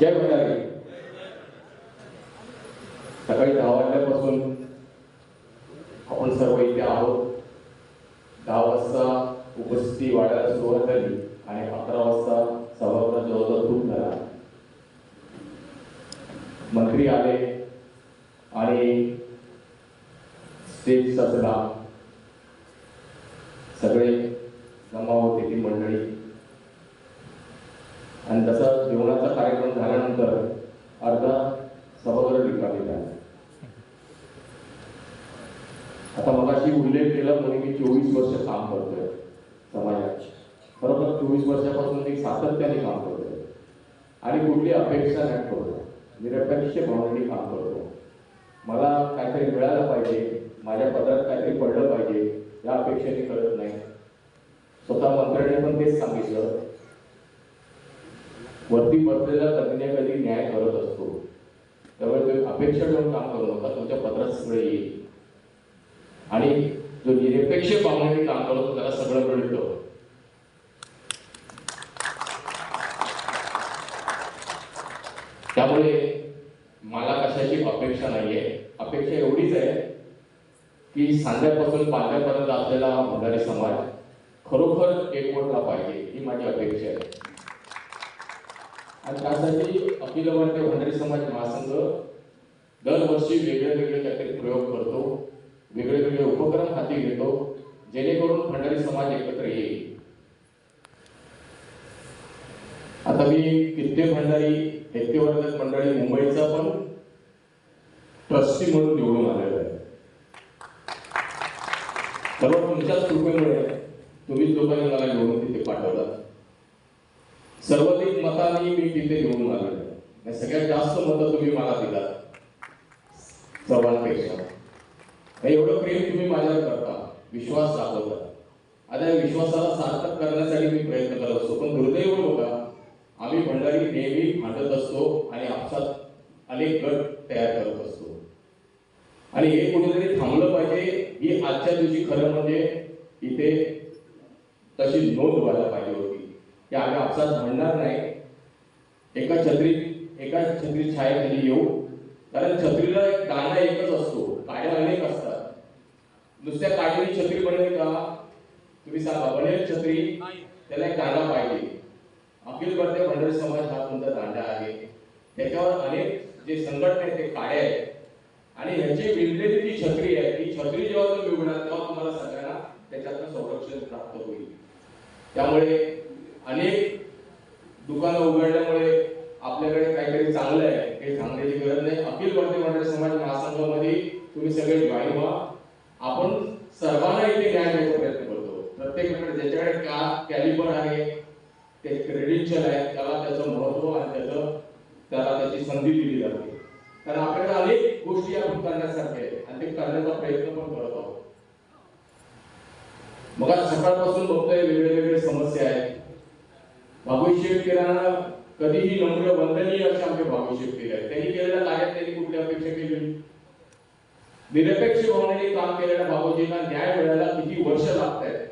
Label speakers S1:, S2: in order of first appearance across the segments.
S1: जय भंडारी. सकाळी दहा वाजल्यापासून आपण सर्व इथे आहोत. दहा वाजता उपस्थिती वाढायला सुरुवात झाली आणि अकरा वाजता सभागृहात जवळजवळ खूप झाला. मंत्री आले आणि स्टेज सजला सगळे जमा होते ती मंडळी आणि तसा जेवणाचा कार्यक्रम झाल्यानंतर अर्धा सभागृह रिकामी झाला आता मगाशी उल्लेख मी चोवीस वर्ष काम करतोय समाजात. बरोबर? चोवीस वर्षापासून मी सातत्याने काम करतोय. आणि कुठली अपेक्षा नाही करतो निरपेक्ष भावनेने काम करतो. मला काहीतरी मिळालं पाहिजे. माझ्या पदात काहीतरी पडलं पाहिजे. या अपेक्षेने करत नाही. स्वतः मंत्र्याने पण तेच सांगितलं. वरती बसलेला कधी ना कधी न्याय करत असतो. त्यामुळे तुम्ही अपेक्षा ठेवून काम करू नका. तुमच्या पत्रात सगळं येईल. आणि जो निरपेक्ष भावनेने काम करतो त्याला सगळं मिळतं. त्यामुळे मला कशाची अपेक्षा नाहीये. अपेक्षा एवढीच आहे की सांध्यापासून पाल्यापर्यंत असलेला हा भंडारी समाज खरोखर एकवटला पाहिजे ही माझी अपेक्षा आहे. आणि त्यासाठी अखिल भारतीय भंडारी समाज महासंघ दरवर्षी वेगळे वेगळे काहीतरी प्रयोग करतो. वेगळे वेगळे उपक्रम हाती घेतो जेणेकरून भंडारी समाज एकत्र येईल. आता मी कित्येक भंडारी ऐक्यवर्धक मंडळी मुंबईचा पण ट्रस्टी म्हणून निवडून आलेलो आहे. सर्व तुमच्याच कृपेमुळे तुम्हीच लोकांनी मला निवडून तिथे पाठवतात सर्वाधिक मतांनी मी तिथे निवडून आलेलो आहे. सगळ्यात जास्त मतं तुम्ही मला दिला सर्वांपेक्षा. एवढं प्रेम तुम्ही माझ्यावर करता? विश्वास दाखवता. आता या विश्वासाला सार्थक करण्यासाठी मी प्रयत्न करत असतो. पण दुर्दैव हो बघा आम्ही भंडारी नेहमी भांडत असतो आणि आपसात अनेक गट तयार करत असतो. आणि हे कुठेतरी थांबलं पाहिजे. ही आजच्या दिवशी खरं म्हणजे इथे तशी नोंद व्हायला पाहिजे होती. की आम्ही आपसात भांडणार नाही. एका छत्री एका छत्री छायेखाली येऊ. कारण छत्रीला एक दांडा एकच असतो. काड्या अनेक असतात. नुसत्या काडीने छत्री बनेल का? तुम्ही सांगा बनेल छत्री? त्याला एक दांडा पाहिजे. अखिल भारतीय भंडारी समाज हा तुमचा दांडा आहे. त्याच्यावर अनेक जे संघटना आहेत ते काड्या आहेत. आणि ह्याची विणलेली जी छत्री आहे ती छत्री जेव्हा तुम्ही विकणार तेव्हा तुम्हाला सगळ्यांना त्याच्यातनं संरक्षण प्राप्त होईल. त्यामुळे अनेक दुकानं उघडल्यामुळे आपल्याकडे काहीतरी चांगलं आहे हे सांगण्याची गरज नाही. अखिल भारतीय मंडळ समाज महासंघामध्ये तुम्ही सगळे जॉईन व्हा. आपण सर्वांना इथे न्याय द्यायचा प्रयत्न करतो. प्रत्येकाकडे ज्याच्याकडे का कॅलिबर आहे ते क्रेडेन्शियल आहे त्याला त्याचं महत्त्व आणि त्याचं त्याला त्याची संधी दिली जाते. कारण आपल्याकडे अनेक गोष्टी आपण करण्यासारख्या आहेत आणि ते करण्याचा प्रयत्न पण करत आहोत. मग आज सकाळपासून बघतोय वेगळे वेगळे समस्या आहेत. भागवत शेतकऱ्यांना कधीही नम्र वंदनीय असे आमचे भागवत केले आहेत. त्यांनी केलेल्या कार्यात त्यांनी कुठली अपेक्षा केली? निरपेक्ष भावनेने काम केलेल्या बाबूजींना न्याय मिळायला किती वर्ष लागत आहेत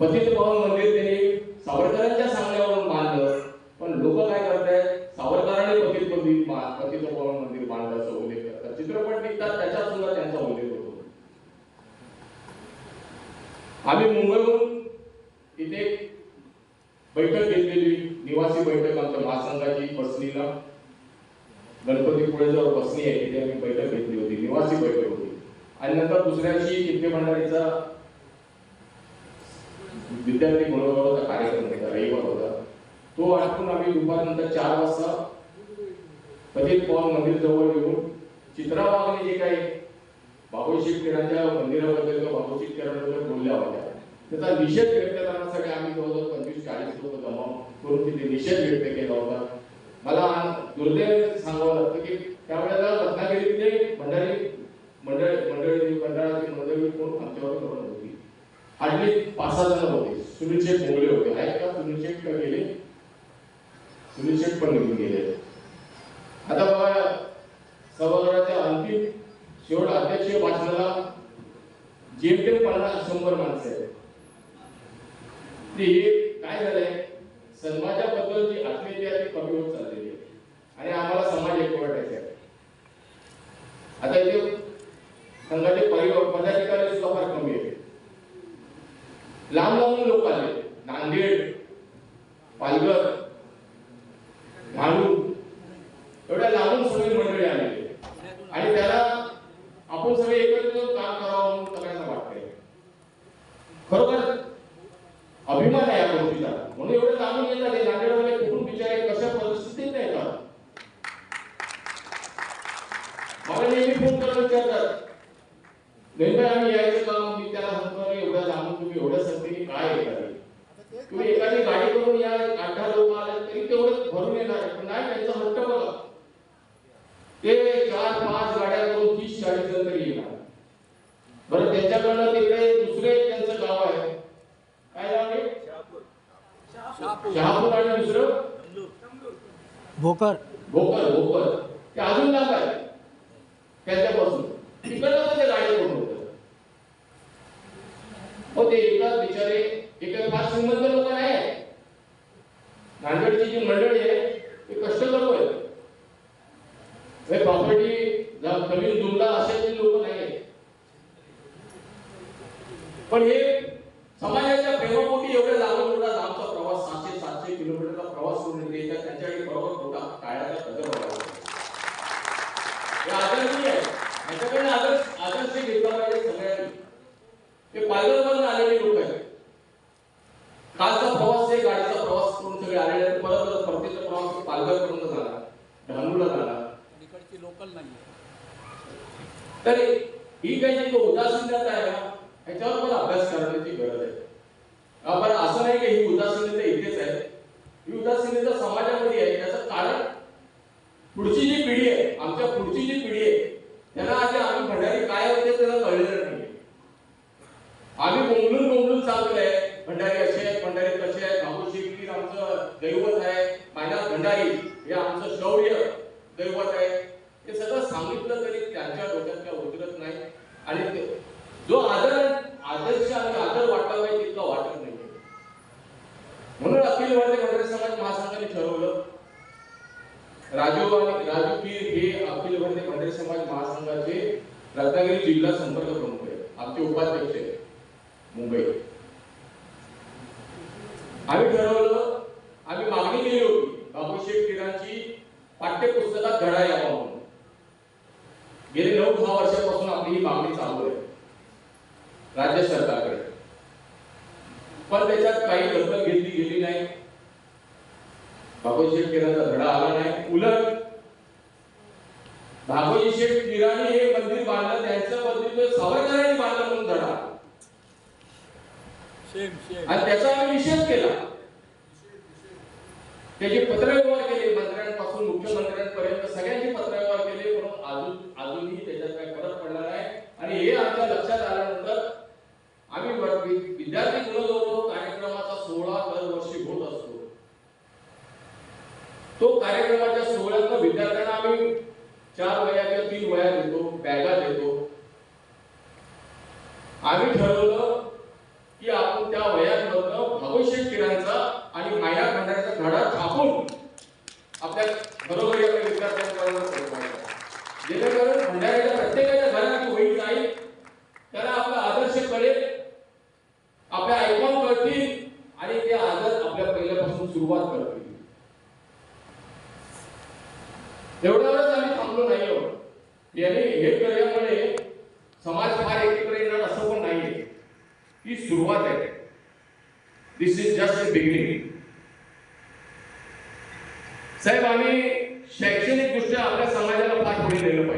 S1: पतित पावन मंदिर त्यांनी सावरकरांच्या सांगण्यावरून बांधलं पण लोक काय करतायत? सावरकरांनी पतित मंदिर पतित पावन मंदिर बांधल्याचा उल्लेख करतात. चित्रपट निघतात त्याच्यात सुद्धा त्यांचा उल्लेख होतो. आम्ही मुंबईहून इथे बैठक घेतलेली निवासी बैठक आमच्या महासंघाची बसलीला गणपती पुढे जवळ बसणी आहे तिथे आम्ही बैठक घेतली होती निवासी बैठक होती. आणि नंतर दुसऱ्याशी दिवशी मंडळीचा भंडारीचा विद्यार्थी गुणवत्ताचा कार्यक्रम होता रविवार होता. तो आटपून आम्ही दुपारनंतर चार वाजता पतित पवन मंदिर जवळ येऊन चित्राबागने जे काही बाबू शेतकऱ्यांच्या मंदिराबद्दल किंवा बाबू शेतकऱ्यांबद्दल बोलल्या होत्या. त्याचा निषेध व्यक्त करण्यासाठी आम्ही जवळजवळ पंचवीस चाळीस लोक जमा करून तिथे निषेध व्यक्त केला होता. मला दुर्दैव सांगावं लागतं की त्यावेळेला रत्नागिरीतले भंडारी मंडळ मंडळी मंडळाची मंडळी कोण आमच्यावर करून होती हार्डली पाच सहा जण होते. सुनील शेख मोगले होते. आहेत का सुनील शेख का गेले? सुनील शेख पण निघून गेले. आता बघा सभागृहाच्या अंतिम शेवट अध्यक्ष भाषणाला जेमतेम पन्नास शंभर माणसं आहेत. ते हे काय झालंय? समाजाबद्दल जी आत्मीयता आहे ती कमी होत चालली. आणि आम्हाला समाज एकवटायचा आहे. आता इथे संघाचे परिवार पदाधिकारी सुद्धा फार कमी आहे लांब लांबून लोक आले. नांदेड पालघर भांडूर एवढ्या लांबून सगळी मंडळी आलेली आहे. आणि त्याला आपण सगळे एकत्र येऊन काम करावं म्हणून सगळ्यांना वाटतंय खरोखर अभिमान आहे या गोष्टीचा म्हणून एवढे लांबून येतात हे नांदेडवाले कुठून बिचारे कशा परिस्थितीत नाही का मला नेहमी फोन करून विचारतात नेमकं आम्ही यायचं का मी त्याला सांगतो अरे एवढ्या लांबून तुम्ही एवढ्या संख्येने काय येतात तुम्ही एखादी गाडी करून या आठ दहा लोक आले तरी तेवढं भरून येणार आहे. पण नाही त्यांचा हट्ट बघा. ते चार पाच गाड्या करून तीस चाळीस जण तरी येणार. बरं त्यांच्याकडनं तिकडे दुसरे त्यांचं गाव आहे. काय नाव आहे? शहापूर. आणि दुसरं?
S2: भोकर.
S1: भोकर भोकर. ते अजून लांब आहे. त्यांच्यापासून. तिकडनं पण ते गाडी करून होतं. हो ते एका बिचारे एका फार श्रीमंत. नांदेडची जी मंडळी आहे ते कष्ट करू आहे प्रॉपर्टी जमीन दुमला असे लोक नाही आहेत. पण हे समाजाच्या प्रेमापोटी एवढे लागून आमचा प्रवास सातशे सातशे किलोमीटरचा प्रवास करून येते त्यांच्याकडे बरोबर मोठा काळाचा कदर व्हावा हे आदरणीय आहे याच्याकडे आदर्श आदर्श घेतला पाहिजे सगळ्यांनी हे पालघरमधून आलेले लोक आहेत कालचा प्रवास आहे गाडीचा प्रवास करून सगळे आलेले आहेत परत परतीचा प्रवास पालघरपर्यंत झाला डहाणूला झाला
S2: इकडची लोकल नाही
S1: तर ही काही जी उदासीनता आहे ना ह्याच्यावर मला अभ्यास करण्याची गरज आहे अं, पण असं नाही की ही उदासीनता इथेच आहे ही उदासीनता समाजामध्ये आहे त्याचं कारण पुढची जी पिढी आहे आमच्या पुढची जी पिढी आहे त्यांना आधी आम्ही भंडारी काय होते त्यांना कळलेलं नाही आम्ही बोंबलून बोंबलून चाललोय भंडारी असे आहेत भंडारी कसे आहेत बाबू शेखीर आमचं दैवत आहे मायनाथ भंडारी हे आमचं शौर्य दैवत आहे हे सगळं सांगितलं तरी त्यांच्या डोक्यात काय उतरत नाही आणि ते- जो आदर आदर्श आणि आदर वाटला पाहिजे तितका वाटत नाही म्हणून अखिल भारतीय भंडारी समाज महासंघाने ठरवलं राजू आणि राजू पीर हे अखिल भारतीय भंडारी समाज महासंघाचे रत्नागिरी जिल्हा संपर्क प्रमुख आहेत. आमचे उपाध्यक्ष आहेत मुंबई आम्ही ठरवलं आम्ही मागणी केली होती बाबूशेठ किरांची पाठ्यपुस्तकात धडा यावा म्हणून गेले नऊ दहा वर्षापासून आपली ही मागणी चालू आहे राज्य सरकारकडे पण त्याच्यात काही दखल घेतली गेली नाही बाबूजी शेठ किरांचा धडा आला नाही उलट बाबूजी शेठ किराणी हे मंदिर बांधलं त्यांचं मंदिर सावरकरांनी बांधलं म्हणून धडा आला.
S2: सेम सेम
S1: आणि त्याचा आम्ही निषेध केला. त्याचे पत्रव्यवहार केले मंत्र्यांपासून मुख्यमंत्र्यांपर्यंत सगळ्यांचे पत्रव्यवहार केले म्हणून अजून अजूनही त्याच्यात काही फरक पडला नाही आणि हे आमच्या लक्षात आल्यानंतर आम्ही विद्यार्थी गुणगौरव कार्यक्रमाचा सोहळा दरवर्षी होत असतो. तो कार्यक्रमाच्या सोहळ्यात विद्यार्थ्यांना आम्ही चार वया किंवा तीन वया देतो बॅगा देतो. आम्ही ठरवलं own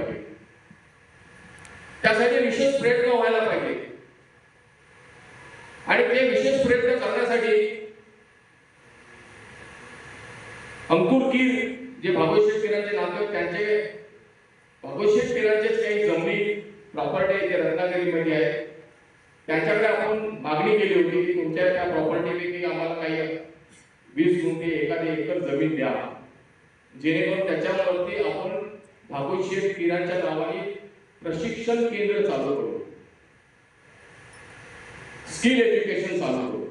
S1: पाहिजे. त्यासाठी विशेष प्रयत्न व्हायला पाहिजे. आणि ते विशेष प्रयत्न करण्यासाठी अंकुर कीर जे भागवतशेठ किरांचे नाते त्यांचे भागवतशेठ किरांचेच काही जमिनी प्रॉपर्टी ते रत्नागिरीमध्ये आहे. त्यांच्याकडे आपण मागणी केली होती की तुमच्या त्या प्रॉपर्टीपैकी आम्हाला काही वीस गुंठे एखादी एकर जमीन द्या. जेणेकरून त्याच्यावरती आपण भागवतशेठ किरांच्या नावाने प्रशिक्षण केंद्र चालू करू. स्किल एज्युकेशन चालू करू.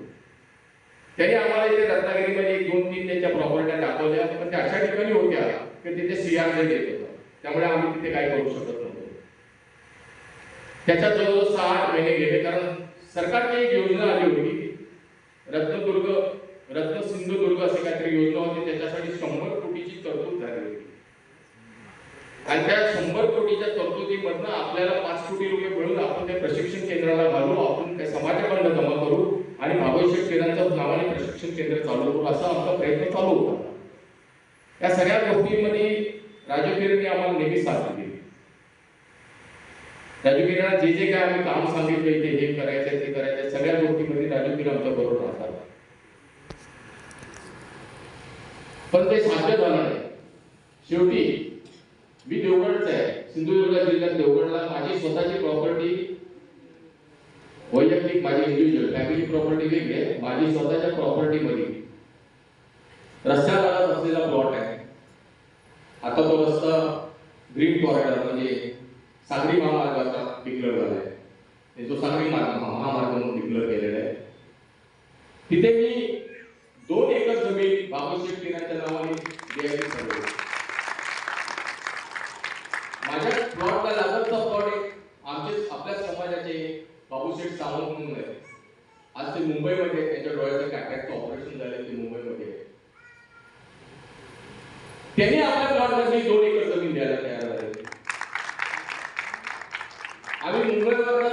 S1: त्यांनी आम्हाला इथे रत्नागिरीमध्ये एक दोन तीन त्यांच्या प्रॉपर्ट्या दाखवल्या. पण त्या अशा ठिकाणी होत्या की तिथे सीआरझेड येत होता. त्यामुळे आम्ही तिथे काही करू शकत नव्हतो. त्याच्यात जवळजवळ सहा आठ महिने गेले. कारण सरकारची एक योजना आली होती. रत्नदुर्ग रत्न सिंधुदुर्ग असे काहीतरी योजना होती. त्याच्यासाठी शंभर कोटीची तरतूद झाली होती. आणि त्या शंभर कोटीच्या तरतुदीमधनं आपल्याला पाच कोटी रुपये मिळून आपण त्या प्रशिक्षण केंद्राला घालू आपण त्या समाजाकडनं जमा करू आणि भागवत केंद्राच्या नावाने प्रशिक्षण केंद्र चालू करू असा आमचा प्रयत्न चालू होता. या सगळ्या गोष्टींमध्ये राजकीयांनी आम्हाला नेहमी साथ दिली. राजकीयांना जे जे काय आम्ही काम सांगितलं ते हे करायचं ते करायचं सगळ्या गोष्टीमध्ये राजकीय आमच्या बरोबर राहतात पण ते साध्य झालं नाही. शेवटी मी देवगडचा आहे. सिंधुदुर्ग जिल्ह्यात देवगडला माझी स्वतःची प्रॉपर्टी वैयक्तिक माझी इंडिव्हिज्युअल फॅमिली प्रॉपर्टी वेगळी आहे. माझी स्वतःच्या प्रॉपर्टीमध्ये रस्त्याला असलेला प्लॉट आहे. आता तो रस्ता ग्रीन कॉरिडॉर म्हणजे सागरी महामार्गाचा डिक्लेअर झाला आहे जो सांगली सागरी मार्ग महामार्ग म्हणून डिक्लेअर केलेला आहे. तिथे मी दोन एकर जमीन बाबाशेठ किनाच्या नावाने द्यायची ठरवली माझ्या प्लॉटला लागत प्लॉट एक आमचे आपल्या समाजाचे बाबूशेठ सावंत म्हणून आहे आज ते मुंबईमध्ये त्यांच्या डोळ्याचं कॅटॅक्टचं ऑपरेशन झालं ते मुंबईमध्ये त्यांनी आपल्या प्लॉटमध्ये दोन एकर जमीन द्यायला तयार झाले. आम्ही मुंबईवर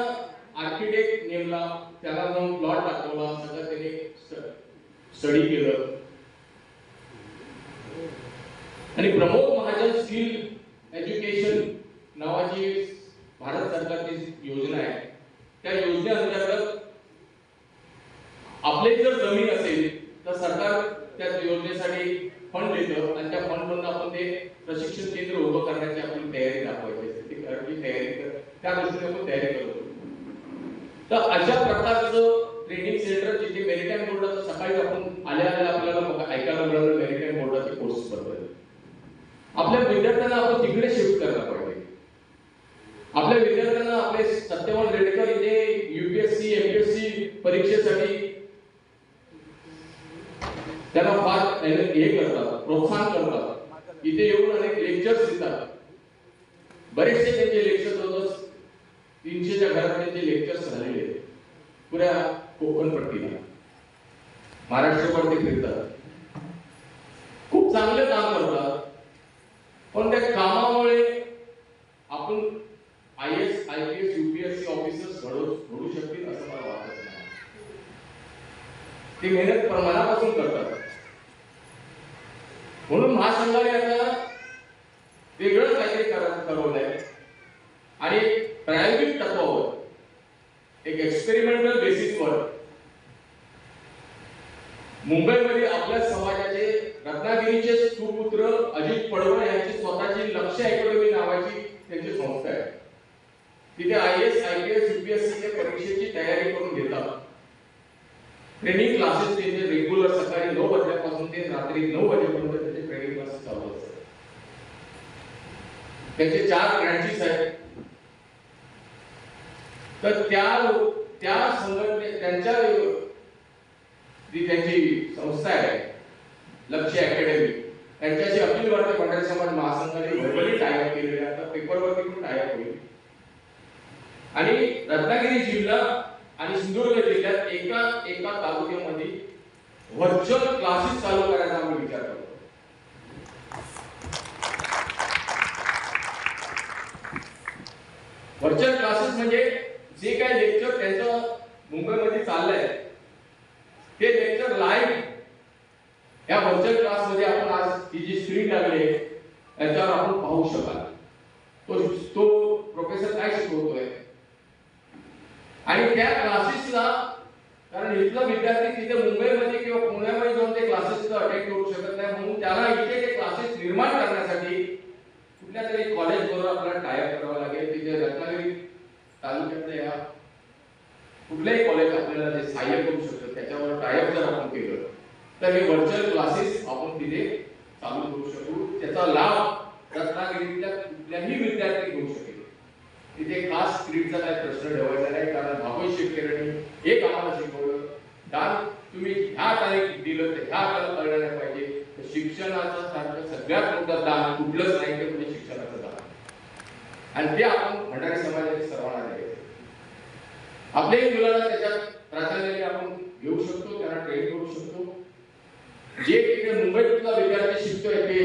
S1: आर्किटेक्ट नेमला त्याला जाऊन प्लॉट दाखवला सगळं त्याने स्टडी केलं. आणि प्रमोद महाजन स्किल एज्युकेशन नावाची भारत सरकारची योजना आहे. त्या योजनेअंतर्गत आपले जर जमीन असेल तर सरकार त्या योजनेसाठी फंड देतं आणि त्या फंड मधून आपण ते प्रशिक्षण केंद्र उभं करण्याची आपली तयारी दाखवायची तयारी त्या दृष्टीने आपण तयारी करतो. तर अशा प्रकारचं ट्रेनिंग सेंटर जिथे मेरिटाईम बोर्डाचं सकाळी आपण आल्या आल्या आपल्याला ऐकायला मिळालं मेरिटाईम बोर्डाचे कोर्सेस बद्दल आपल्या विद्यार्थ्यांना आपण तिकडे शिफ्ट करायला पाहिजे आपल्या विद्यार्थ्यांना आपले सत्यवान रेडकर इथे युपीएससी एमपीएससी परीक्षेसाठी त्याला फार हे करतात प्रोत्साहन करतात. इथे येऊन अनेक लेक्चर्स देतात. बरेचसे त्यांचे लेक्चर्स होत तीनशेच्या घरात त्यांचे लेक्चर्स झालेले पुऱ्या कोकण पट्टीला महाराष्ट्रभर ते फिरतात. खूप चांगलं काम करतात. पण त्या कामामुळे आपण I S I P S UPSC officers घडू घडू शकतील असं मला वाटत नाही. ते मेहनत मनापासून करतात. म्हणून महासंघाने आता वेगळं काहीतरी करा- ठरवलंय आणि प्रायोगिक तत्वावर एक एक्सपेरिमेंटल बेसिसवर मुंबईमध्ये आपल्या समाजाचे रत्नागिरीचे सुपुत्र अजित पडवळ यांची स्वतःची लक्ष अकॅडमी नावाची त्यांची संस्था आहे तिथे I S I P S UPSC परीक्षेची तयारी करून घेतात ट्रेनिंग क्लासेस त्यांचे रेग्युलर सकाळी नऊ वाजल्यापासून ते रात्री नऊ वाजेपर्यंत त्याचे ट्रेनिंग क्लास चालू असतात त्याचे चार ब्रँचेस आहेत. तर त्या त्या संघटने त्यांच्या जी त्यांची संस्था आहे लक्ष अकॅडमी त्यांच्याशी अखिल भारतीय पंढरी समाज महासंघाने व्हर्बली टायअप केलेले आता पेपरवरती पण टायअप होईल. आणि रत्नागिरी जिल्हा आणि सिंधुदुर्ग जिल्ह्यात एका एका तालुक्यामध्ये व्हर्च्युअल क्लासेस चालू करायचा आम्ही विचार करतो. व्हर्च्युअल क्लासेस म्हणजे जे काही लेक्चर त्यांचं मुंबईमध्ये चाललंय ते लेक्चर लाईव्ह या व्हर्च्युअल क्लासमध्ये आपण आज ही जी स्क्रीन लागली आहे त्याच्यावर आपण पाहू शकाल तो तो प्रोफेसर काय शिकवतोय आणि त्या क्लासेसला कारण इथला विद्यार्थी तिथे मुंबईमध्ये किंवा पुण्यामध्ये जाऊन ते क्लासेस अटेंड करू शकत नाही म्हणून त्याला इथे ते क्लासेस निर्माण करण्यासाठी कुठल्या तरी कॉलेज बरोबर आपल्याला टायअप करावं लागेल तिथे रत्नागिरी तालुक्यातल्या या कुठल्याही कॉलेज आपल्याला ते सहाय्य करू शकतो. त्याच्यावर टायअप जर आपण केलं तर हे व्हर्च्युअल क्लासेस आपण तिथे चालू करू शकू. त्याचा लाभ रत्नागिरीतल्या कुठल्याही विद्यार्थी घेऊ शकेल. तिथे खास स्क्रिप्टचा काय प्रश्न ठेवायचा नाही कारण भागवत शेतकऱ्यांनी एक आम्हाला शिकवलं. दान तुम्ही ह्या तारीख दिलं तर ह्या तारीख करणार पाहिजे. तर शिक्षणाचं सारखं सगळ्यात मोठं दान कुठलंच नाही ते म्हणजे शिक्षणाचं दान. आणि ते आपण भंडारी समाजाने सर्वांना द्यायचं आपल्याही मुलांना त्याच्यात प्राधान्याने आपण घेऊ शकतो त्यांना ट्रेन करू शकतो. जे तिकडे मुंबईतला विद्यार्थी शिकतोय ते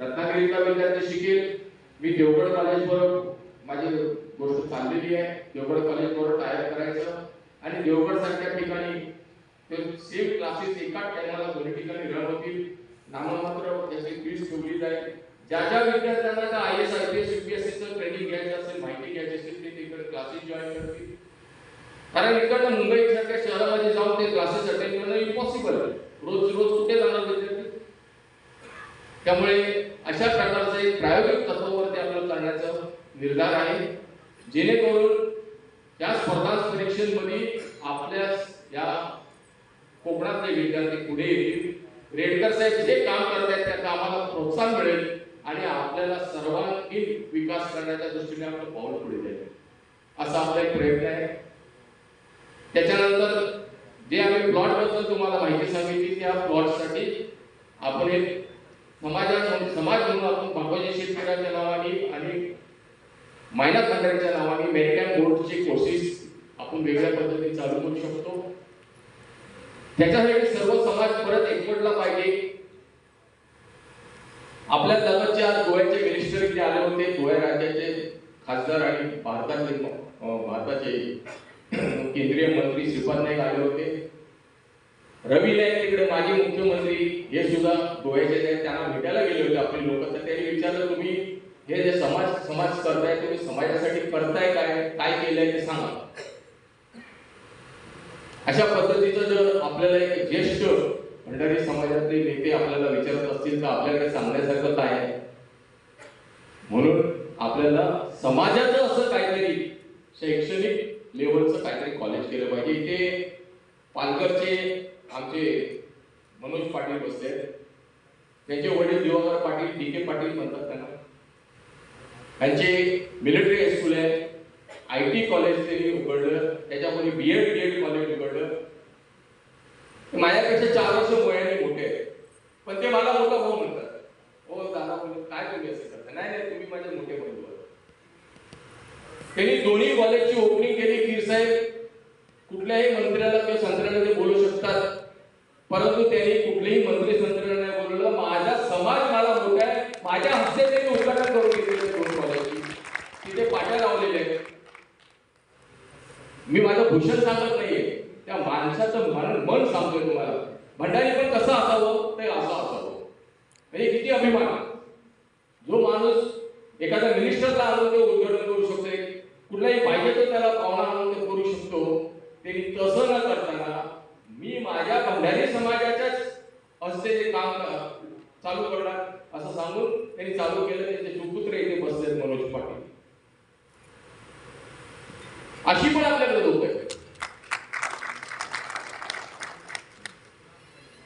S1: रत्नागिरीतला विद्यार्थी शिकेल. मी देवगड कॉलेजवर माझी गोष्ट चाललेली आहे. देवगड कॉलेजवर टायर करायचं. आणि देवगड सारख्या ठिकाणी ते सेम क्लासेस एकाच टायमाला दोन्ही ठिकाणी रन होतील. नाममात्र त्याची फीस ठेवली जाईल. ज्या ज्या विद्यार्थ्यांना I S I P S युपीएससीचं training घ्यायचं असेल माहिती घ्यायची असेल ते तिकडे क्लासेस जॉईन करतील. कारण इकडनं मुंबई सारख्या शहरामध्ये जाऊन ते क्लासेस अटेंड करणं इम्पॉसिबल रोज रोज कुठे जाणार विद्यार्थी? त्यामुळे अशा प्रकारचं एक प्रायोगिक तत्वावरती आपल्याला करण्याचा निर्धार आहे. जेणेकरून त्या स्पर्धा परीक्षेमध्ये आपल्या या कोकणातले विद्यार्थी पुढे येतील. रेडकर साहेब जे काम करत आहेत त्या कामाला प्रोत्साहन मिळेल आणि आपल्याला सर्वांगीण विकास करण्याच्या दृष्टीने आपलं पाऊल पुढे जाईल. असा आपला एक प्रयत्न आहे. त्याच्यानंतर जे आम्ही प्लॉटबद्दल तुम्हाला माहिती सांगितली त्या प्लॉटसाठी आपण एक समाजा समाज म्हणून आपण बाबाजी शेतकऱ्याच्या नावाने आणि मायना खंडारीच्या नावाने मेरिटाईम बोर्डचे कोर्सेस आपण वेगळ्या पद्धतीने चालू करू शकतो. त्याच्यासाठी सर्व समाज परत एकवटला पाहिजे. आपल्या लगतच्या गोव्याचे मिनिस्टर जे आले होते गोव्या राज्याचे खासदार आणि भारताचे भारताचे केंद्रीय मंत्री श्रीपाद नाईक आले होते. रवी नाईक तिकडे माजी मुख्यमंत्री हे सुद्धा गोव्याचे आहेत, त्यांना भेटायला गेले होते आपले लोक. तर त्यांनी विचारलं तुम्ही हे जे समाज समाज करताय तुम्ही समाजासाठी करताय काय? काय केलंय ते सांगा. अशा पद्धतीचं जर आपल्याला एक ज्येष्ठ मंडळी समाजातले नेते आपल्याला विचारत असतील तर आपल्याकडे सांगण्यासारखं काय? आहे म्हणून आपल्याला समाजाचं असं काहीतरी शैक्षणिक लेवलचं काहीतरी कॉलेज केलं पाहिजे. इथे पालघरचे आमचे मनोज पाटील बसले त्यांचे वडील दिवाकर पाटील डी के पाटील म्हणतात त्यांना. त्यांचे मिलिटरी हायस्कूल आहे. आय टी कॉलेज त्यांनी उघडलं. त्याच्यामध्ये B Ed B Ed college उघडलं. माझ्यापेक्षा चार वर्ष वयाने मोठे आहे पण ते मला मोठा भाऊ म्हणतात. हो दादा म्हणजे काय तुम्ही असं करता नाही नाही तुम्ही माझे मोठे बंधू आहात." त्यांनी दोन्ही कॉलेजची ओपनिंग साहेब कुठल्याही मंत्र्याला किंवा संत्र्याला ते बोलू शकतात. परंतु त्यांनी कुठलेही मंत्री संत्र्यांना नाही बोलवलं. माझा समाज मला मोठा आहे. माझ्या हस्ते त्यांनी उद्घाटन करून घेतलेले दोन कॉलेजची तिथे पाट्या लावलेल्या आहेत. मी माझं भूषण सांगत नाहीये. त्या माणसाचं मन मन सांगतोय तुम्हाला. भंडारी पण कसं असावं ते असं असावं. म्हणजे किती अभिमान. जो माणूस एखाद्या मिनिस्टरला आलो ते उद्घाटन करून कुठलाही पाहिजे तर त्याला पाहुणा म्हणून ते करू शकतो. त्यांनी तसं न करताना मी माझ्या भंडारी समाजाच्याच असते ते काम चालू करणार असं सांगून त्यांनी चालू केलं. त्यांचे सुपुत्र इथे बसले मनोज पाटील. अशी पण आपल्याकडे लोक आहेत.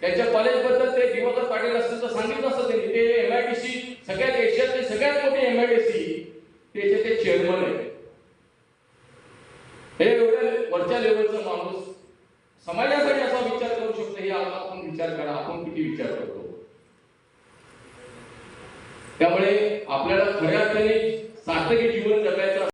S1: त्यांच्या कॉलेजबद्दल ते दिवाकर पाटील असतील तर सांगितलं असतं त्यांनी. ते एम आय डी सी सगळ्यात एशियातले सगळ्यात मोठे एम आय डी सी त्याचे ते चेअरमन आहे हे एवढ्या वरच्या लेवलचा माणूस समाजासाठी असा विचार करू शकतो हे आता आपण विचार करा आपण किती विचार करतो. त्यामुळे आपल्याला खऱ्या अर्थाने सार्थकी जीवन जगायचं